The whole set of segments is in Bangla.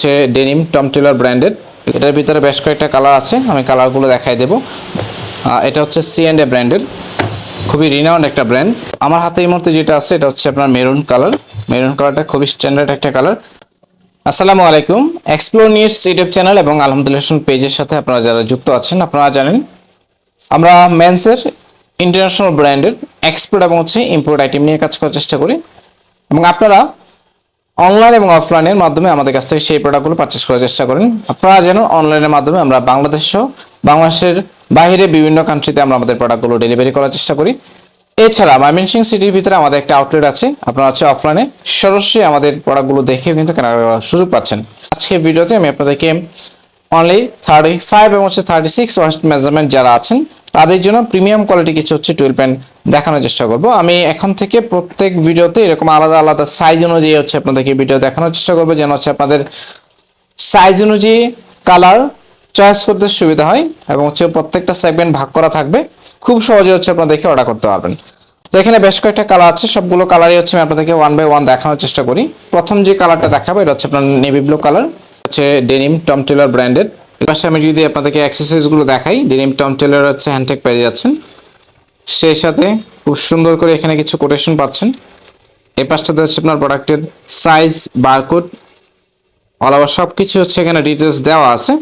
হচ্ছে ডেনিম টম টেলর ব্র্যান্ডেড এটার ভিতরে বেশ কয়েকটা কালার আছে, আমি কালারগুলো দেখাই দেবো। এটা হচ্ছে সি অ্যান্ড এ ব্র্যান্ডের খুবই রিনাউন্ড একটা ব্র্যান্ড আমার হাতে এই মুহূর্তে যেটা আছে, এটা হচ্ছে আপনার মেরুন কালার মেরুন কালারটা খুবই স্ট্যান্ডার্ড একটা কালার আসসালামু আলাইকুম। এক্সপ্লোর নিউজ ইউটিউব চ্যানেল এবং আলহামদুলিল্লাহ পেজের সাথে আপনারা যারা যুক্ত আছেন, আপনারা জানেন, আমরা মেন্সের ইন্টারন্যাশনাল ব্র্যান্ডের এক্সপোর্ট এবং হচ্ছে ইম্পোর্ট আইটেম নিয়ে কাজ করার চেষ্টা করি। এবং আপনারা অনলাইন এবং অফলাইনের মাধ্যমে আমাদের কাছ থেকে সেই প্রোডাক্টগুলো পারচেস করার চেষ্টা করেন। আপনারা জানেন অনলাইনের মাধ্যমে আমরা বাংলাদেশ বাংলাদেশের বাইরে বিভিন্ন কান্ট্রিতে আমরা আমাদের প্রোডাক্টগুলো ডেলিভারি করার চেষ্টা করি। এছাড়া ময়মনসিং সিটির ভিতরে আমাদের একটা আউটলেট আছে, আপনারা হচ্ছে অফলাইনে সরাসরি আমাদের প্রোডাক্টগুলো দেখে কিন্তু করার সুযোগ পাচ্ছেন। আজকে ভিডিওতে আমি আপনাদেরকে অনলি থার্টি ফাইভ এবং হচ্ছে থার্টি সিক্স ওয়াস্ট মেজারমেন্ট যারা আছেন তাদের জন্য প্রিমিয়াম কোয়ালিটি কিছু হচ্ছে টুয়েলভ প্যান্ট দেখানোর চেষ্টা করব। আমি এখন থেকে প্রত্যেক ভিডিওতে এরকম আলাদা আলাদা সাইজ অনুযায়ী হচ্ছে আপনাদেরকে ভিডিও দেখানোর চেষ্টা করব, যেন হচ্ছে আপনাদের সাইজ অনুযায়ী কালার চয়েস করতে সুবিধা হয় এবং হচ্ছে প্রত্যেকটা সেগমেন্ট ভাগ করা থাকবে। খুব সহজে হচ্ছে আপনাদেরকে অর্ডার করতে পারবেন। তো এখানে বেশ কয়েকটা কালার আছে, সবগুলো কালারই হচ্ছে আমি আপনাদেরকে ওয়ান বাই ওয়ান দেখানোর চেষ্টা করি। প্রথম যে কালারটা দেখাবো, এটা হচ্ছে আপনার নেভি ব্লু কালার হচ্ছে ডেনিম টম টেলার ব্র্যান্ডেড পাশে আমি যদি আপনাদেরকে অ্যাক্সেসরিজগুলো দেখাই ডেনিম টম টেলার হচ্ছে হ্যান্ডটেক পেয়ে যাচ্ছেন। সেই সাথে খুব সুন্দর করে এখানে কিছু কোটেশন পাচ্ছেন। এই পাশটাতে হচ্ছে আপনার প্রোডাক্টের সাইজ বারকোড অল সব কিছু হচ্ছে এখানে ডিটেলস দেওয়া আছে।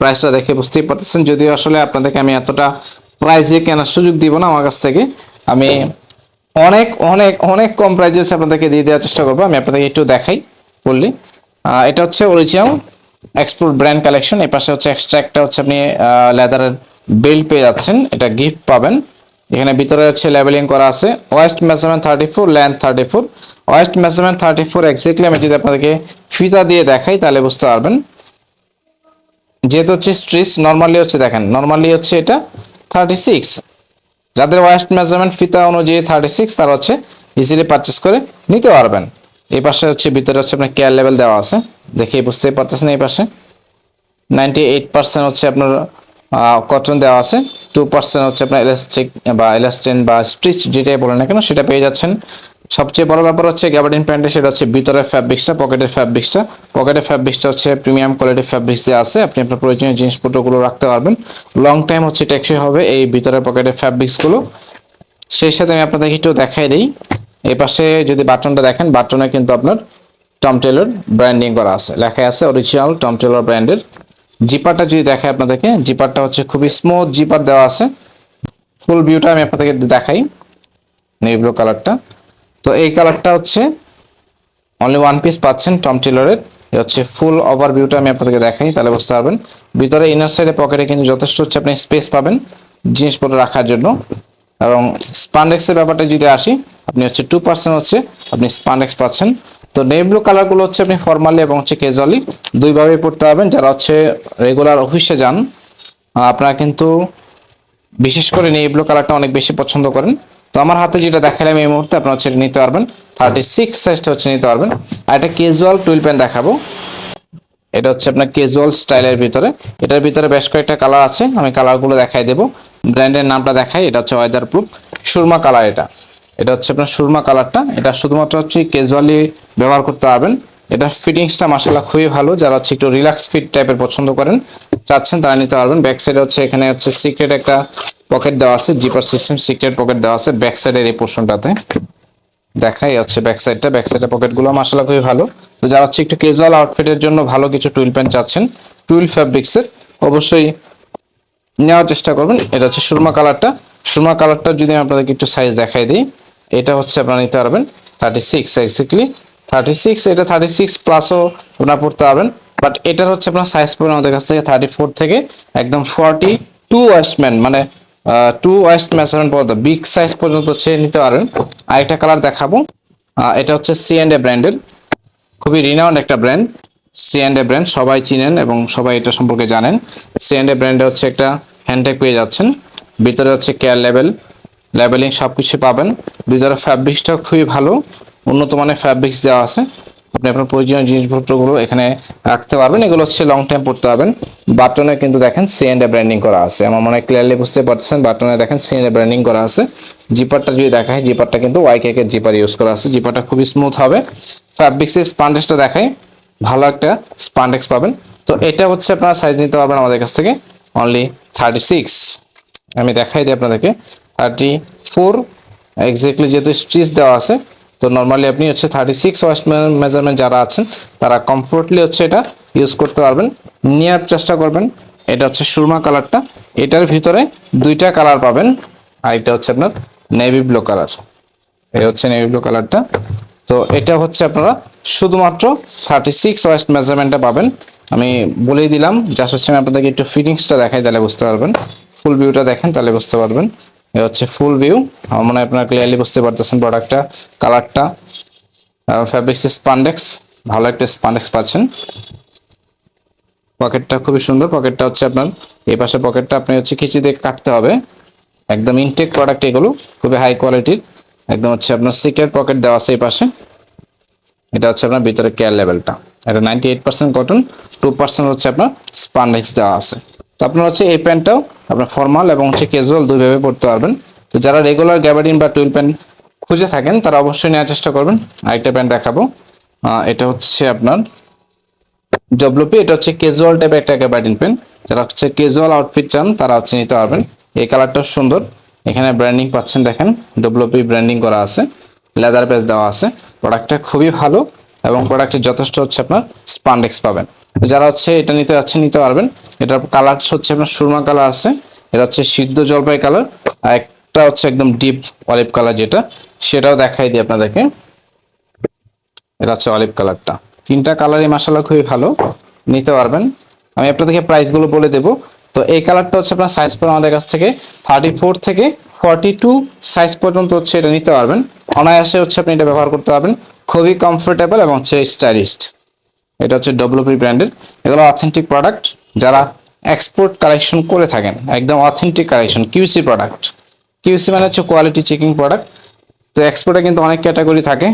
প্রাইসটা দেখে বুঝতেই পারতেছেন। যদিও আসলে আপনাদেরকে আমি এতটা প্রাইস দিয়ে কেনার সুযোগ দিব না আমার কাছ থেকে। আমি অনেক অনেক অনেক কম প্রাইজে আপনাদেরকে দিয়ে দেওয়ার চেষ্টা করব। আমি আপনাদেরকে একটু দেখাই বললি। এটা হচ্ছে অরিজিনাল এক্সপোর্ট ব্র্যান্ড কালেকশন এই পাশে হচ্ছে এক্সট্রা একটা হচ্ছে আপনি লেদারের বেল্ট পেয়ে যাচ্ছেন, এটা গিফট পাবেন। এখানে ভিতরে হচ্ছে লেবেলিং করা আছে waist measurement thirty four length thirty four waist measurement thirty four exactly আমি যদি আপনাদেরকে ফিতা দিয়ে দেখাই, তাহলে বুঝতে পারবেন। যেহেতু হচ্ছে স্ট্রিচ নর্মালি হচ্ছে দেখেন নর্মালি হচ্ছে এটা থার্টি সিক্স যাদের ওয়েস্ট মেজারমেন্ট ফিতা অনুযায়ী থার্টি সিক্স তারা হচ্ছে ইজিলি পারচেস করে নিতে পারবেন। এই পাশে হচ্ছে ভিতরে হচ্ছে আপনার কেয়ার লেভেল দেওয়া আছে। দেখেই বুঝতেই পারতেছেন এই পাশে। নাইনটি এইট পার্সেন্ট হচ্ছে আপনার কটন দেওয়া আছে। টু পার্সেন্ট হচ্ছে আপনার ইলাস্টিক বা ইলাস্টিন বা স্টিচ যেটাই বলেন না কেন, সেটা পেয়ে যাচ্ছেন। সবচেয়ে বড় ব্যাপার হচ্ছে গ্যাবার্ডিন প্যান্টে সেটা হচ্ছে ভিতরের ফ্যাব্রিক্সটা পকেটের ফ্যাব্রিক্সটা পকেটের ফ্যাব্রিক্সটা হচ্ছে প্রিমিয়াম কোয়ালিটির ফ্যাব্রিক্স দিয়ে আছে। আপনি আপনার প্রয়োজনীয় জিনিসপত্রগুলো রাখতে পারবেন। লং টাইম হচ্ছে টেকসই হবে এই ভিতরের পকেটের ফ্যাব্রিক্সগুলো সেই সাথে আমি আপনাদেরকে একটু দেখাই দিই। এই পাশে যদি বাটনটা দেখেন, বাটনে কিন্তু আপনার টম টেলর ব্র্যান্ডিং করা আছে। লেখা আছে অরিজিনাল টম টেলর ব্র্যান্ডের জিপারটা যদি দেখাই আপনাদেরকে জিপারটা হচ্ছে খুবই স্মুথ জিপার দেওয়া আছে। ফুল ভিউটা আমি আপনাদেরকে দেখাই নেভি ব্লু কালারটা তো এই কালারটা হচ্ছে অনলি ওয়ান পিস পাচ্ছেন টম টেলরের হচ্ছে ফুল ওভার ভিউটা আমি আপনাদেরকে দেখাই, তাহলে বুঝতে পারবেন। ভিতরে ইনার সাইডে পকেটে কিন্তু যথেষ্ট হচ্ছে আপনি স্পেস পাবেন জিনিসপত্র রাখার জন্য। এবং স্পান্ডেক্সের ব্যাপারটা যদি আসি, আপনি হচ্ছে টু পার্সেন্ট হচ্ছে, আপনি স্পান্ডেক্স পাচ্ছেন। তো নেভি ব্লু কালারগুলো হচ্ছে আপনি ফর্মালি এবং হচ্ছে ক্যাজুয়ালি দুইভাবেই পড়তে পারবেন। যারা হচ্ছে রেগুলার অফিসে যান আপনারা কিন্তু বিশেষ করে নেভি ব্লু কালারটা অনেক বেশি পছন্দ করেন। তো আমার হাতে যেটা দেখালাম এই মুহূর্তে, আপনারা হচ্ছে এটা নিতে পারবেন। থার্টি সিক্স সাইজটা হচ্ছে নিতে পারবেন। আর একটা ক্যাজুয়াল টুইল প্যান্ট দেখাবো। এটা হচ্ছে আপনার ক্যাজুয়াল স্টাইলের ভিতরে। এটার ভিতরে বেশ কয়েকটা কালার আছে, আমি কালারগুলো দেখাই দেবো। ব্র্যান্ডের নামটা দেখাই, এটা হচ্ছে ওয়েদার প্রুফ সুরমা কালার এটা। এটা হচ্ছে আপনার সুরমা কালারটা এটা শুধুমাত্র হচ্ছে ক্যাজুয়ালি ব্যবহার করতে পারবেন। এটা ফিটিংসটা মাসাল্লাহ খুবই ভালো। যারা হচ্ছে একটু রিল্যাক্স ফিট টাইপের পছন্দ করেন, চাচ্ছেন তারা নিতে পারবেন। ব্যাক সাইডে হচ্ছে এখানে হচ্ছে সিক্রেট একটা পকেট দেওয়া আছে। জিপার সিস্টেম সিক্রেট পকেট দেওয়া আছে ব্যাক সাইডের এই পোর্শনটাতে দেখাই হচ্ছে ব্যাক সাইডটা ব্যাক সাইডের পকেটগুলো মাসাল্লাহ খুবই ভালো। তো যারা হচ্ছে একটু ক্যাজুয়াল আউটফিটের জন্য ভালো কিছু টুইল প্যান্ট চাচ্ছেন টুইল ফ্যাব্রিক্সের অবশ্যই নেওয়ার চেষ্টা করবেন। এটা হচ্ছে সুরমা কালারটা। সুরমা কালারটা যদি আমি আপনাদেরকে একটু সাইজ দেখাই দিই, এটা হচ্ছে আপনারা নিতে পারবেন thirty six exactly thirty six এটা থার্টি সিক্স প্লাসও আপনারা পড়তে পারবেন। বাট এটার হচ্ছে আপনার সাইজ পড়বে আমাদের কাছ থেকে থার্টি ফোর থেকে একদম ফর্টি টু ওয়েস্টম্যান মানে টু ওয়েস্ট মেজারমেন্ট পর্যন্ত বিগ সাইজ পর্যন্ত হচ্ছে নিতে পারবেন। আরেকটা কালার দেখাবো। এটা হচ্ছে সি অ্যান্ড এ ব্র্যান্ডের খুবই রিনাউন্ড একটা brand C and A brand সবাই চিনেন এবং সবাই এটা সম্পর্কে জানেন। সি অ্যান্ড এ ব্র্যান্ডে হচ্ছে একটা হ্যান্ডটেক পেয়ে যাচ্ছেন। ভিতরে হচ্ছে কেয়ার লেভেল লেভেলিং সব কিছু পাবেন ভিতরে ফ্যাব্রিক্সটা খুবই ভালো। উন্নত মানের ফ্যাব্রিক্স দেওয়া আছে। আপনি আপনার প্রয়োজনীয় জিনিসপত্রগুলো এখানে রাখতে পারবেন। এগুলো হচ্ছে লং টাইম পড়তে পারবেন। বাটনে কিন্তু দেখেন সি এন্ড ব্র্যান্ডিং করা আছে। আমার মনে হয় ক্লিয়ারলি বুঝতে পারতেছেন। বাটনে দেখেন সি এন্ড ব্র্যান্ডিং করা আছে। জিপারটা যদি দেখায় জিপারটা কিন্তু ওয়াই কেকের জিপার ইউজ করা আছে। জিপারটা খুবই স্মুথ হবে। ফ্যাব্রিক্সের স্পান্ডেক্সটা দেখায় ভালো একটা স্পান্ডেক্স পাবেন। তো এটা হচ্ছে আপনারা সাইজ নিতে পারবেন আমাদের কাছ থেকে। অনলি থার্টি সিক্স আমি দেখাই দিই আপনাদেরকে। থার্টি ফোর এক্স্যাক্টলি যেহেতু স্ট্রিচ দেওয়া আছে, তো নর্মালি আপনি হচ্ছে থার্টি সিক্স ওয়াস্ট মেজারমেন্ট যারা আছেন, তারা কমফোর্টলি হচ্ছে এটা ইউজ করতে পারবেন। নেওয়ার চেষ্টা করবেন। এটা হচ্ছে সুরমা কালারটা এটার ভিতরে দুইটা কালার পাবেন। আর এটা হচ্ছে আপনার নেভি ব্লু কালার এই হচ্ছে নেভি ব্লু কালারটা তো এটা হচ্ছে আপনারা শুধুমাত্র থার্টি সিক্স ওয়েস্ট মেজারমেন্টটা পাবেন। আমি বলেই দিলাম জাস্ট হচ্ছে আমি আপনাদেরকে একটু ফিটিংসটা দেখাই, তাহলে বুঝতে পারবেন। ফুল ভিউটা দেখেন, তাহলে বুঝতে পারবেন। এ হচ্ছে ফুল ভিউ আমার মনে হয় আপনারা ক্লিয়ারলি বুঝতে পারতেছেন প্রোডাক্টটা কালারটা ফ্যাব্রিক্স স্পান্ডেক্স ভালো একটা স্পান্ডেক্স পাচ্ছেন। পকেটটা খুবই সুন্দর। পকেটটা হচ্ছে আপনার, এই পাশে পকেটটা আপনি হচ্ছে খিচি দিয়ে কাটতে হবে। একদম ইনটেক প্রোডাক্ট এগুলো, খুবই হাই কোয়ালিটির একদম হচ্ছে আপনার সিক্রেট পকেট দেওয়া আছে এই পাশে। এটা হচ্ছে আপনার ভিতরে কেয়ার লেভেলটা এটা ninety eight percent cotton two percent হচ্ছে আপনার স্পান্ডেক্স দেওয়া আছে। তো আপনার হচ্ছে এই প্যান্টটাও আপনার ফর্মাল এবং হচ্ছে ক্যাজুয়াল দুইভাবে পড়তে পারবেন। তো যারা রেগুলার গ্যাবার্ডিন বা টুইল প্যান্ট খুঁজে থাকেন, তারা অবশ্যই নেওয়ার চেষ্টা করবেন। আরেকটা প্যান্ট দেখাবো। এটা হচ্ছে আপনার ডব্লিউপি এটা হচ্ছে ক্যাজুয়াল টাইপের একটা গ্যাবার্ডিন পেন যারা হচ্ছে ক্যাজুয়াল আউটফিট চান, তারা হচ্ছে নিতে পারবেন। এই কালারটা সুন্দর। এখানে ব্র্যান্ডিং পাচ্ছেন, দেখেন। ডব্লিউপি ব্র্যান্ডিং করা আছে। লেদার পেজ দেওয়া আছে। প্রোডাক্টটা খুবই ভালো। এবং প্রোডাক্টের যথেষ্ট হচ্ছে আপনার স্পান্ডেক্স পাবেন। যারা হচ্ছে এটা নিতে যাচ্ছেন নিতে পারবেন। এটার কালার হচ্ছে আপনার সুরমা কালার আছে, এটা হচ্ছে সিদ্ধ জলপাই কালার আর একটা হচ্ছে একদম ডিপ অলিভ কালার যেটা, সেটাও দেখাই দিই আপনাদেরকে। এটা হচ্ছে অলিভ কালারটা তিনটা কালারই মাসাল্লাহ খুবই ভালো, নিতে পারবেন। আমি আপনাদেরকে প্রাইসগুলো বলে দেব। তো এই কালারটা হচ্ছে আপনার সাইজ পাবেন আমাদের কাছ থেকে থার্টি ফোর থেকে ফর্টি টু সাইজ পর্যন্ত হচ্ছে এটা নিতে পারবেন। অনায়াসে হচ্ছে আপনি এটা ব্যবহার করতে পারবেন। খুবই কমফোর্টেবল এবং হচ্ছে স্টাইলিস্ট এটা হচ্ছে ডব্লিউপি ব্র্যান্ডের এগুলো অথেন্টিক প্রোডাক্ট যারা এক্সপোর্ট কালেকশন করে থাকেন, একদম authentic collection QC product QC মানে হচ্ছে কোয়ালিটি চেকিং প্রোডাক্ট তো এক্সপোর্টে কিন্তু অনেক ক্যাটাগরি থাকে।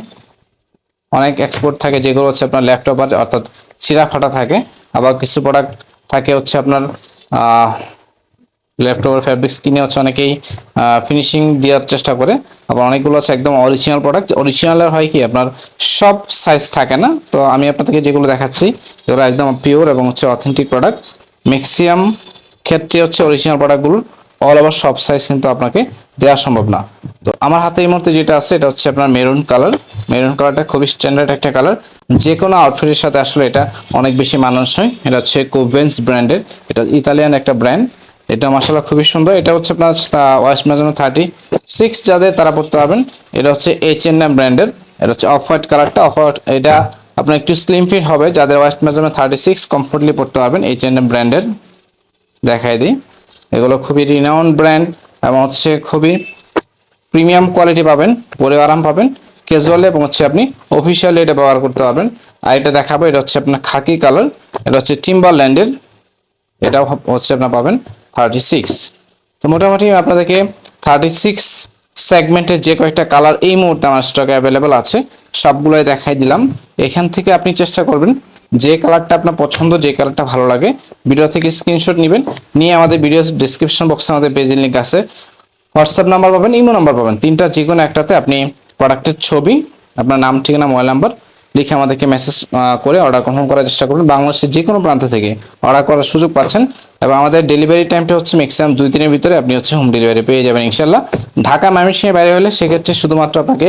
অনেক এক্সপোর্ট থাকে যেগুলো হচ্ছে আপনার ল্যাপটপ অর্থাৎ চিরা ফাটা থাকে। আবার কিছু প্রোডাক্ট থাকে হচ্ছে আপনার ল্যাপটপের ফ্যাব্রিক্স কিনে হচ্ছে অনেকেই ফিনিশিং দেওয়ার চেষ্টা করে। আবার অনেকগুলো আছে একদম অরিজিনাল প্রোডাক্ট অরিজিনালের হয় কি, আপনার সব সাইজ থাকে না। তো আমি আপনাদেরকে যেগুলো দেখাচ্ছি, এগুলো একদম পিওর এবং হচ্ছে অথেন্টিক প্রোডাক্ট ম্যাক্সিমাম ক্ষেত্রে হচ্ছে অরিজিনাল প্রোডাক্টগুলো অল ওভার সব সাইজ কিন্তু আপনাকে দেওয়া সম্ভব না। তো আমার হাতে এই মুহূর্তে যেটা আছে, এটা হচ্ছে আপনার মেরুন কালার মেরুন কালারটা খুবই স্ট্যান্ডার্ড একটা কালার যে কোনো আউটফিটের সাথে আসলে এটা অনেক বেশি মানানসই। এটা হচ্ছে কোভেন্স ব্র্যান্ডের এটা ইতালিয়ান একটা ব্র্যান্ড এটা মাসাল্লাহ খুবই সুন্দর। এটা হচ্ছে আপনার ওয়েস্ট মেজানো থার্টি সিক্স যাদের তারা পড়তে পারবেন, এটা হচ্ছে এইচ এন এম ব্র্যান্ডের। এটা হচ্ছে অফ হোয়াইট কালারটা অফ হোয়াইট এটা আপনার একটু স্লিম ফিট হবে, যাদের ওয়েস্ট মেজানো থার্টি সিক্স কমফোর্টলি পড়তে পারবেন এইচ এন এম ব্র্যান্ডের। দেখাই দিই। এগুলো খুবই রিনাউন্ড ব্র্যান্ড এবং হচ্ছে খুবই প্রিমিয়াম কোয়ালিটি পাবেন, পরে আরাম পাবেন। ক্যাজুয়াল এবং হচ্ছে আপনি অফিসিয়ালি এটা ব্যবহার করতে পারবেন। আর এটা দেখাবো, এটা হচ্ছে আপনার খাকি কালার এটা হচ্ছে টিম্বারল্যান্ডের এটাও হচ্ছে আপনার পাবেন। থার্টি সিক্স তো মোটামুটি আপনাদেরকে থার্টি সিক্স সেগমেন্টের যে কয়েকটা কালার এই মুহূর্তে আমার স্টকে অ্যাভেলেবেল আছে, সবগুলোই দেখাই দিলাম। এখান থেকে আপনি চেষ্টা করবেন যে কালারটা আপনার পছন্দ, যে কালারটা ভালো লাগে ভিডিও থেকে স্ক্রিনশট নেবেন, নিয়ে আমাদের ভিডিও ডিসক্রিপশন বক্সে আমাদের পেজের লিঙ্ক আছে। হোয়াটসঅ্যাপ নাম্বার পাবেন ইমো নাম্বার পাবেন। তিনটা যে কোনো একটাতে আপনি প্রোডাক্টের ছবি, আপনার নাম, ঠিকানা মোবাইল নাম্বার লিখে আমাদেরকে মেসেজ করে অর্ডার কনফার্ম করার চেষ্টা করুন। বাংলাদেশের যে কোনো প্রান্ত থেকে অর্ডার করার সুযোগ পাচ্ছেন। এবং আমাদের ডেলিভারি টাইমটা হচ্ছে ম্যাক্সিমাম দুই দিনের ভিতরে আপনি হচ্ছে হোম ডেলিভারি পেয়ে যাবেন ইনশাল্লাহ ঢাকা ময়মনসিংহে বাইরে হলে সেক্ষেত্রে শুধুমাত্র আপনাকে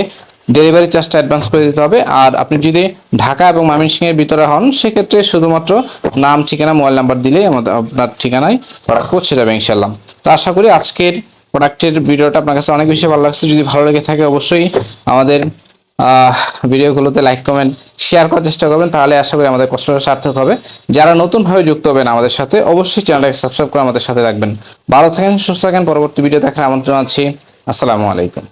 ডেলিভারি চার্জটা অ্যাডভান্স করে দিতে হবে। আর আপনি যদি ঢাকা এবং ময়মনসিংহের ভিতরে হন, সেক্ষেত্রে শুধুমাত্র নাম, ঠিকানা মোবাইল নাম্বার দিলেই আমাদের আপনার ঠিকানায় প্রোডাক্ট পৌঁছে যাবে ইনশাল্লাহ তো আশা করি আজকের প্রোডাক্টের ভিডিওটা আপনার কাছে অনেক বেশি ভালো লাগছে। যদি ভালো লেগে থাকে অবশ্যই আমাদের ভিডিওগুলোতে লাইক কমেন্ট শেয়ার করার চেষ্টা করবেন। তাহলে আশা করি আমাদের কষ্টটা সার্থক হবে। যারা নতুনভাবে যুক্ত হবেন আমাদের সাথে, অবশ্যই চ্যানেলটাকে সাবস্ক্রাইব করে আমাদের সাথে রাখবেন ভালো থাকেন, সুস্থ থাকেন। পরবর্তী ভিডিও দেখার আমন্ত্রণ আছি। আসসালামু আলাইকুম।